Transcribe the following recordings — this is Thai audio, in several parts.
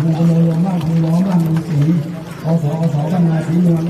ครูโลโลบ้านครูล้อมบ้านมังสีอสอสบ้านนาสีเมือง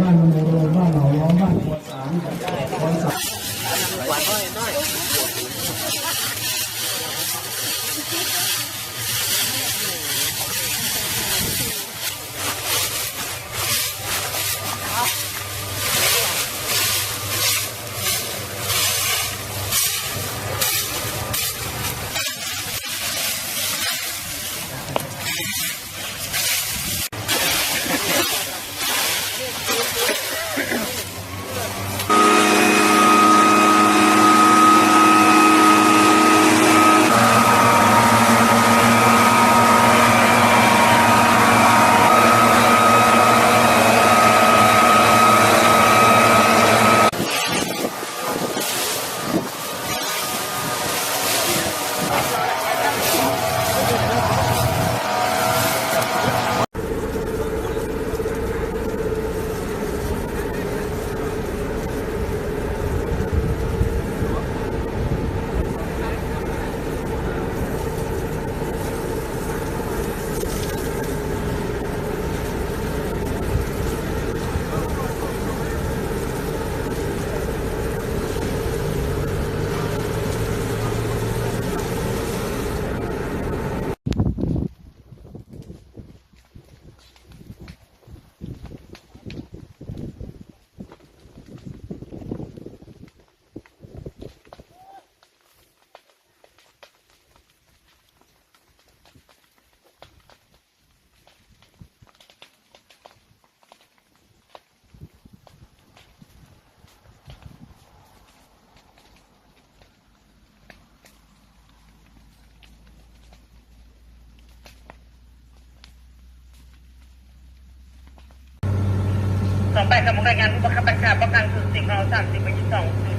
สองแปดกำลังรายงานผู้บังคับบัญชาป้องกันสุดสิ่งเราสามสิบวันที่สองจุด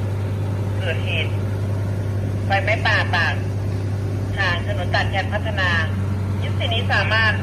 เกิดเหตุไฟไหม้ป่าปากทางถนนตัดแคนพัฒนา ยุทธินี้สามารถ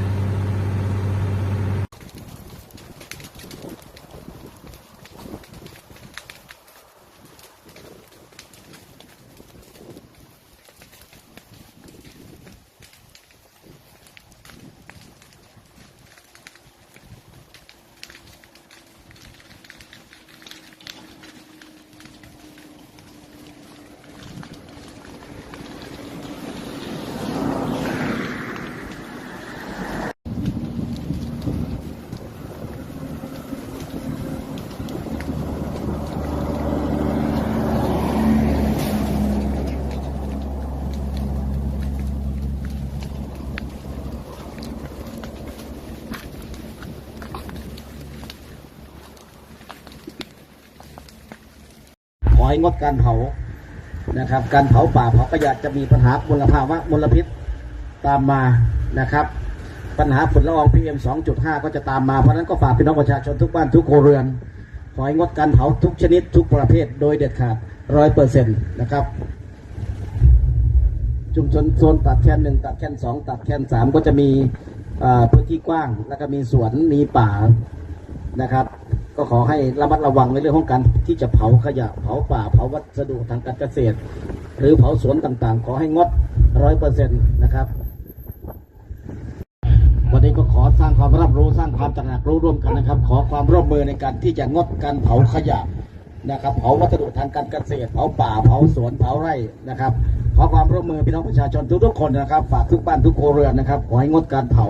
ให้งดการเผานะครับ การเผาป่าเผาขยะจะมีปัญหามลภาวะมลพิษตามมานะครับ ปัญหาฝุ่นละออง PM 2.5ก็จะตามมา เพราะนั้นก็ฝากพี่น้องประชาชนทุกบ้านทุกครัวเรือน ขอให้งดการเผาทุกชนิดทุกประเภทโดยเด็ดขาดร้อยเปอร์เซ็นต์นะครับชุมชนโซนตัดแคนหนึ่งตัดแคนสองตัดแคนสามก็จะมีพื้นที่กว้าง แล้วก็มีสวนมีป่านะครับ ก็ขอให้ระมัดระวังในเรื่องของการที่จะเผาขยะ เผาป่า เผาวัสดุทางการเกษตร หรือเผาสวนต่างๆ ขอให้งดร้อยเปอร์เซ็นต์นะครับ วันนี้ก็ขอสร้างความรับรู้สร้างความตระหนักรู้ร่วมกันนะครับ ขอความร่วมมือในการที่จะงดการเผาขยะนะครับ เผาวัสดุทางการเกษตร เผาป่า เผาสวน เผาไร่นะครับ ขอความร่วมมือพี่น้องประชาชนทุกๆคนนะครับ ฝากทุกบ้านทุกครัวเรือนนะครับ ขอให้งดการเผา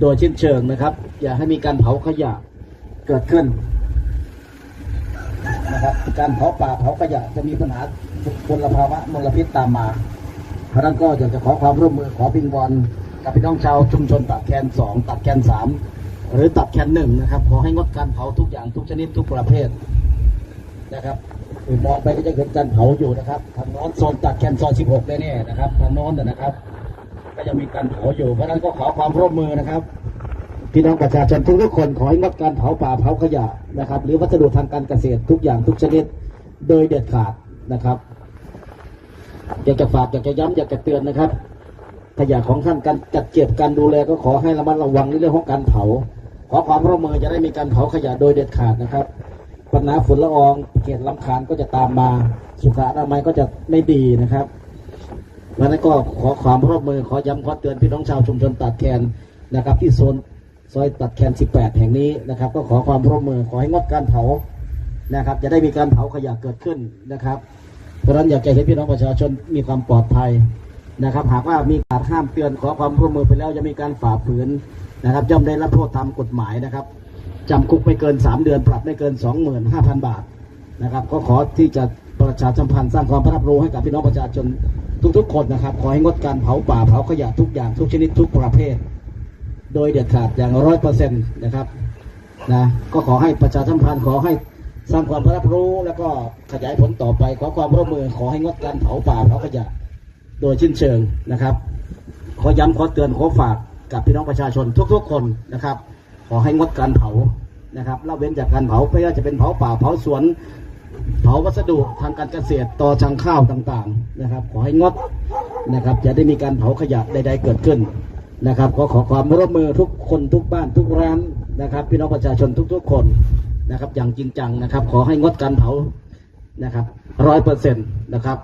โดยเชิ้นเชิงนะครับ อย่าให้มีการเผาขยะ เกิดขึ้นนะครับการเผาป่าเผาขยะจะมีปัญหามละภาวะมลพิษตามมา เพราะนั้นก็อยากจะขอความร่วมมือขอพิงวอนกับพี่น้องชาวชุมชนตัดแคนสองตัดแคนสามหรือตัดแคนหนึ่งนะครับ ขอให้งดการเผาทุกอย่างทุกชนิดทุกประเภทนะครับมองไปก็จะเห็นการเผาอยู่นะครับทางโน้นโซนตัดแคนซอยสิบหกแน่นะครับทางโน้นนะนะครับ ก็จะมีการเผาอยู่เพราะนั้นก็ขอความร่วมมือนะครับ พี่น้องประชาชนทุกๆคนขอให้งดการเผาป่าเผาขยะนะครับ หรือวัสดุทางการเกษตรทุกอย่างทุกชนิดโดยเด็ดขาดนะครับ อยากจะฝากอยากจะย้ำอยากจะเตือนนะครับขยะของท่านการจัดเก็บการดูแลก็ขอให้ระมัดระวังในเรื่องของการเผา ขอความร่วมมือจะได้มีการเผาขยะโดยเด็ดขาดนะครับปัญหาฝุ่นละอองเขตลำคาญก็จะตามมา สุขอนามัยก็จะไม่ดีนะครับเพราะฉะนั้นก็ขอความร่วมมือขอย้ำขอเตือนพี่น้องชาวชุมชนตาดแคนนะครับที่โซน ซอยตัดแคน18 แห่งนี้นะครับ ก็ขอความร่วมมือขอให้งดการเผานะครับ จะได้มีการเผาขยะเกิดขึ้นนะครับ เพราะฉะนั้นอยากจะเห็นพี่น้องประชาชนมีความปลอดภัยนะครับ หากว่ามีการห้ามเตือนขอความร่วมมือไปแล้วจะมีการฝ่าฝืนนะครับย่อมได้รับโทษตามกฎหมายนะครับจำคุกไม่เกิน 3 เดือนปรับไม่เกิน 25,000 บาทนะครับ ก็ขอที่จะประชาสัมพันธ์สร้างความรับรู้ให้กับพี่น้องประชาชนทุกๆคนนะครับ ขอให้งดการเผาป่าเผาขยะทุกอย่างทุกชนิดทุกประเภท โดยเด็ดขาดอย่างร้อยเปอร์เซ็นต์นะครับนะก็ขอให้ประชาสัมพันธ์ขอให้สร้างความรับรู้แล้วก็ขยายผลต่อไปขอความร่วมมือขอให้งดการเผาป่าเผาขยะโดยชิ้นเชิงนะครับ ขอย้ำขอเตือนขอฝากกับพี่น้องประชาชนทุกๆ คนนะครับ ขอให้งดการเผานะครับละเว้นจากการเผาไม่ว่าจะเป็นเผาป่าเผาสวน เผาวัสดุทางการเกษตรต่อทางข้าวต่างๆนะครับ ขอให้งดนะครับจะได้มีการเผาขยะใดๆเกิดขึ้น นะครับขอขอความร่วมมือทุกคนทุกบ้านทุกร้านนะครับ พี่น้องประชาชนทุก ๆ คนนะครับ อย่างจริงจังนะครับ ขอให้งดการเผานะครับร้อยเปอร์เซ็นต์นะครับ